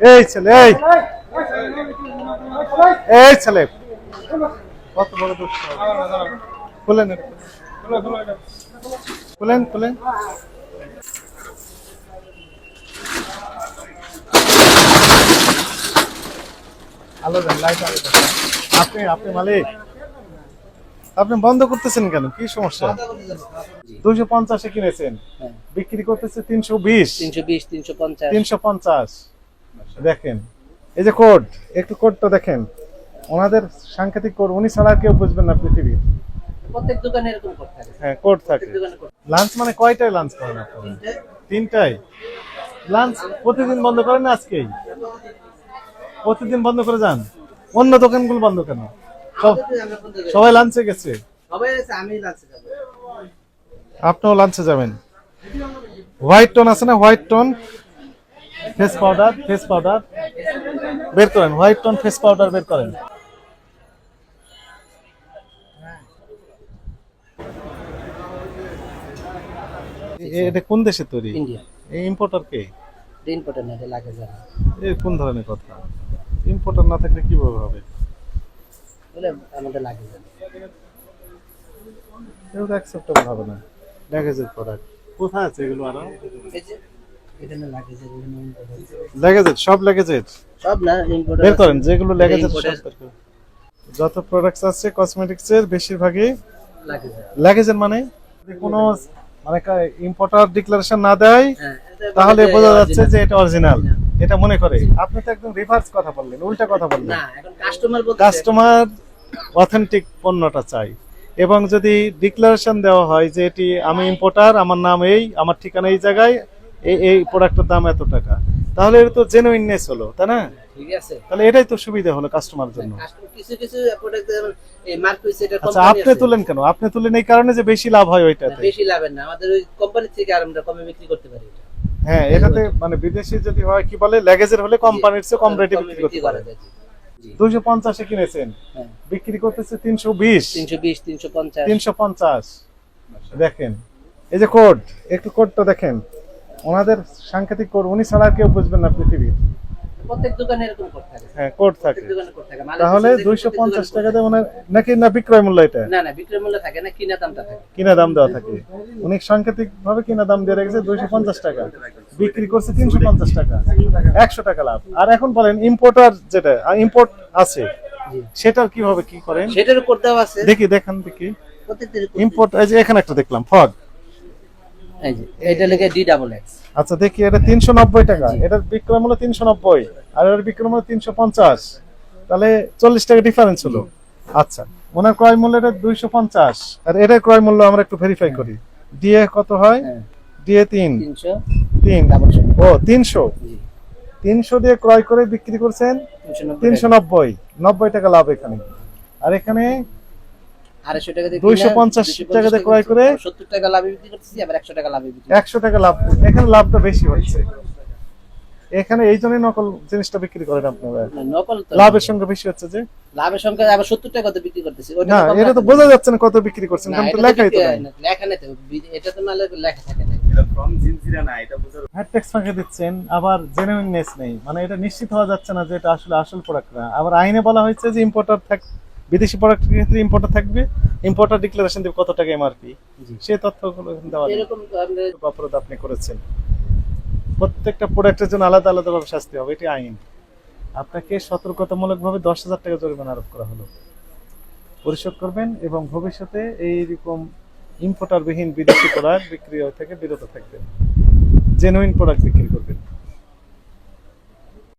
এই ছেলে এই। এই ছেলে। কত বড় দোষ খুলেন। খুলেন খুলেন। আলো দেন লাইট আলো। আপনি আপনি মালিক। আপনি বন্ধ করতেছেন কেন? কি সমস্যা? দুইশো পঞ্চাশে কিনেছেন। হ্যাঁ। বিক্রি করতেছে তিনশো বিশ। তিনশো বিশ তিনশো পঞ্চাশ। তিনশো পঞ্চাশ। দেখেন। এই যে কোড একটু কোডটা দেখেন। ওনাদের সাংকেতিক কোড উনি ছাড়া আর কেউ বুঝবেন না পৃথিবীর। প্রত্যেক দোকানে এরকম করতে থাকে। হ্যাঁ কোড থাকে। লাঞ্চ মানে কয়টায় লাঞ্চ করেন তিনটায়। লাঞ্চ প্রতিদিন বন্ধ করেন আজকেই? প্রতিদিন বন্ধ করে যান। অন্য দোকানগুলো বন্ধ কেন। সবাই লাঞ্চে গেছে? আপনিও লাঞ্চে যাবেন। হোয়াইট টোন আছে না? White tone face powder face powder বের করেন হোয়াইট টোন ফেস পাউডার বের করেন। এটা কোন দেশে তৈরি? ইন্ডিয়া এই ইম্পোর্টার কে? পটে না লাগে যারা। এ কোন ধরনের কথা? ইম্পোর্টার না থাকলে কীভাবে হবে? বলে আমাদের লাগে যারা। তো অ্যাকসেপ্টেবল হবে না। ল্যাগেজের প্রোডাক্ট কোথায় আছে এগুলো আরও? এই যে এটা না লাগে যে এগুলো imported। ল্যাগেজের সব ল্যাগেজের সব না ইম্পোর্টার বের করেন যেগুলো ল্যাগেজের সব বের করেন। যত প্রোডাক্টস আছে কসমেটিক্সের বেশিরভাগই লাগে যারা ল্যাগেজের মানে? কোনো মানে ইম্পোর্টার ডিক্লারেশন না দেয় হ্যাঁ তাহলে বোঝা যাচ্ছে যে এটা অরিজিনাল এটা মনে করে। আপনি তো একদম রিভার্স কথা বললেন উল্টা কথা বললেন। কাস্টমার কাস্টমার অথেন্টিক পণ্যটা চাই। এবং যদি ডিক্লারেশন দেওয়া হয় যে এটি আমি ইম্পোর্টার আমার নাম এই আমার ঠিকানা এই জায়গায় এই এই প্রোডাক্টের দাম এত টাকা। তাহলে এটা তো জেনুইননেস হলো তাই না? ঠিক আছে। তাহলে এটাই তো সুবিধা হলো কাস্টমার জন্য। কিছু কিছু প্রোডাক্ট যেমন এই মার্কুইস এটা আচ্ছা আপনি তুলেন কেন? আপনি তুলেন এই কারণে যে বেশি লাভ হয় ওইটাতে। বেশি লাভের না আমাদের ওই কোম্পানি থেকে আর আমরা কমে বিক্রি করতে পারি হ্যাঁ এটাতে মানে বিদেশি যদি হয় কি বলে ল্যাগেজের হলে কোম্পানির চেয়ে কম রেটে বিক্রি করতে পারে। দুইশো পঞ্চাশে কিনেছেন। হ্যাঁ। বিক্রি করতেছে তিনশো বিশ। তিনশো বিশ তিনশো পঞ্চাশ। তিনশো পঞ্চাশ। দেখেন এই যে কোড একটু কোডটা দেখেন। ওনাদের সাংকেতিক কোড উনি ছাড়া কেউ বুঝবেন না পৃথিবীর প্রত্যেক দোকানে এরকম করতে থাকে হ্যাঁ কোড থাকে। তাহলে ওনার নাকি না বিক্রয় মূল্য এটা? না না বিক্রয় মূল্য থাকে না কিনা দামটা থাকে। কিনা দাম দেওয়া থাকে। উনি সাংকেতিক ভাবে কিনা দাম দিয়ে রেখেছে দুইশো পঞ্চাশ টাকা। বিক্রি করছে তিনশো পঞ্চাশ টাকা। একশো টাকা লাভ। আর এখন বলেন ইম্পোর্টার যেটা ইম্পোর্ট আছে সেটার কীভাবে কি করেন? সেটার দেওয়া আছে। দেখি দেখান দেখি। ইম্পোর্ট এই যে এখানে একটা দেখলাম ফগ। এই যে এটা লেগে ডি ডাবল এক্স আচ্ছা দেখি এটা তিনশো নব্বই টাকা। এটার বিক্রয় মূল্য তিনশো নব্বই আর এটার বিক্রয় মূল্য তিনশো পঞ্চাশ। তাহলে চল্লিশ টাকা ডিফারেন্স হলো। আচ্ছা ওনার ক্রয় মূল্য এটা দুইশো পঞ্চাশ। আর এটার ক্রয় মূল্য আমরা একটু ভেরিফাই করি। দিয়ে কত হয়? দিয়ে তিন। তিনশো তিন। ডাবল ও তিনশো। তিনশো দিয়ে ক্রয় করে বিক্রি করছেন তিনশো নব্বই। তিনশো নব্বই। নব্বই টাকা লাভ এখানে। আর এখানে আড়াইশো টাকা দিয়ে 250 কিনা, টাকা ক্রয় করে- সত্তর টাকা লাভে বিক্রি করতেছি আবার একশো টাকা লাভে বিক্রি একশো টাকা লাভ এখানে লাভটা বেশি হচ্ছে। এখানে এই জন্যই নকল জিনিসটা বিক্রি করেন আপনারা। নকল লাভের সঙ্গে বেশি হচ্ছে যে। লাভের সংখ্যা আবার সত্তর টাকা তো বিক্রি করতেছি। না এটা তো বোঝা যাচ্ছে না কত বিক্রি করছেন। কারণ তো এটা তো লেখাই তো বিক্রি নাই। না, লেখা নেই তো। এটা তো নালে লেখা থাকে না হ্যাড ট্যাক্স ফাঁকে দিচ্ছেন আবার জেনুইননেস নেই। মানে এটা নিশ্চিত হওয়া যাচ্ছে না যে এটা আসলে আসল প্রোডাক্ট না। আবার আইনে বলা হয়েছে যে ইম্পোর্টার থাক বিদেশি প্রোডাক্টের ক্ষেত্রে ইম্পোর্টার থাকবে ইম্পোর্টার ডিক্লারেশন দেবে কত টাকা এমআরপি। সেই তথ্যগুলো দেওয়া অপরাধ আপনি করেছেন। প্রত্যেকটা প্রোডাক্টের জন্য আলাদা আলাদা ভাবে শাস্তি হবে এটি আইন। আপনাকে সতর্কতামূলকভাবে দশ হাজার টাকা জরিমানা আরোপ করা হলো। পরিশোধ করবেন এবং ভবিষ্যতে এই এইরকম ইম্পোর্টারবিহীন বিদেশি প্রোডাক্ট বিক্রি থেকে বিরত থাকবেন। জেনুইন প্রোডাক্ট বিক্রি করবেন।